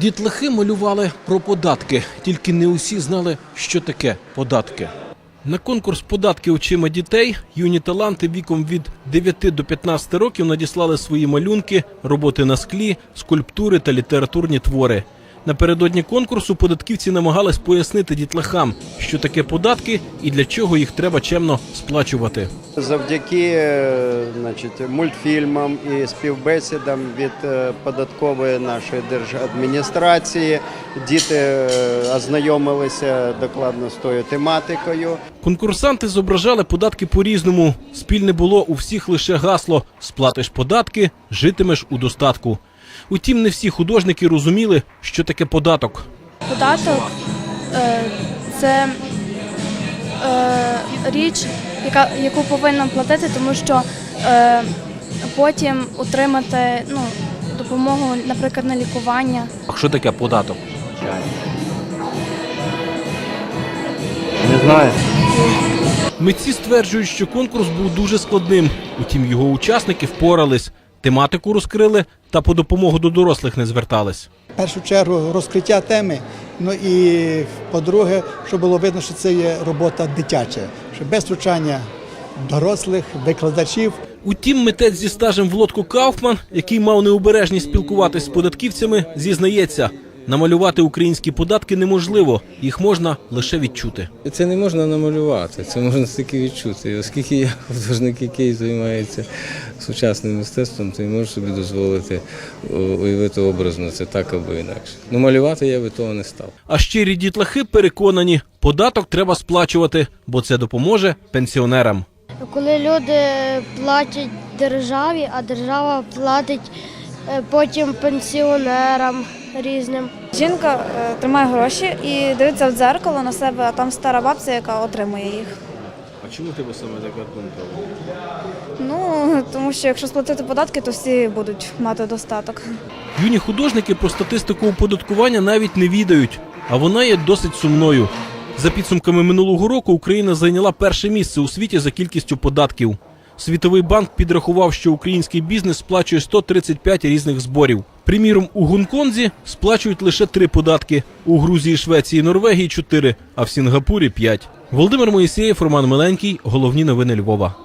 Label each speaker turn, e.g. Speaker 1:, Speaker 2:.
Speaker 1: Дітлахи малювали про податки, тільки не усі знали, що таке податки. На конкурс податки очима дітей юні таланти віком від 9 до 15 років надіслали свої малюнки, роботи на склі, скульптури та літературні твори. Напередодні конкурсу податківці намагались пояснити дітлахам, що таке податки і для чого їх треба чемно сплачувати.
Speaker 2: Завдяки е, значить, мультфільмам і співбесідам від е, податкової нашої держадміністрації діти е, ознайомилися докладно з тою тематикою.
Speaker 1: Конкурсанти зображали податки по-різному. Спільне було у всіх лише гасло сплатиш податки, житимеш у достатку. Утім, не всі художники розуміли, що таке податок.
Speaker 3: Податок е, це е, річ, яка, яку повинна платити, тому що е, потім отримати ну, допомогу, наприклад, на лікування.
Speaker 1: А що таке податок?
Speaker 4: Не знаю.
Speaker 1: Митці стверджують, що конкурс був дуже складним. Утім, його учасники впорались, тематику розкрили та по допомогу до дорослих не звертались.
Speaker 5: В першу чергу розкриття теми. Ну і по-друге, щоб було видно, що це є робота дитяча, що без втручання дорослих, викладачів.
Speaker 1: Утім, митець зі стажем в лодку Кауфман, який мав необережність спілкуватись з податківцями, зізнається, намалювати українські податки неможливо, їх можна лише відчути.
Speaker 6: Це не можна намалювати, це можна тільки відчути. Оскільки я художник, який займається сучасним мистецтвом, то й можу собі дозволити уявити образно це так або інакше. Ну малювати я би того не став.
Speaker 1: А щирі дітлахи переконані, податок треба сплачувати, бо це допоможе пенсіонерам.
Speaker 7: Коли люди платять державі, а держава платить е, потім пенсіонерам різним.
Speaker 8: Жінка е, тримає гроші і дивиться в дзеркало на себе, а там стара бабця, яка отримує їх.
Speaker 1: А чому тебе саме така думка?
Speaker 8: Ну тому що якщо сплатити податки, то всі будуть мати достаток.
Speaker 1: Юні художники про статистику оподаткування навіть не відають, а вона є досить сумною. За підсумками минулого року Україна зайняла перше місце у світі за кількістю податків. Світовий банк підрахував, що український бізнес сплачує 135 різних зборів. Приміром, у Гонконзі сплачують лише три податки, у Грузії, Швеції, Норвегії чотири, а в Сінгапурі п'ять. Володимир Моїсеєв, Роман Миленький. Головні новини Львова.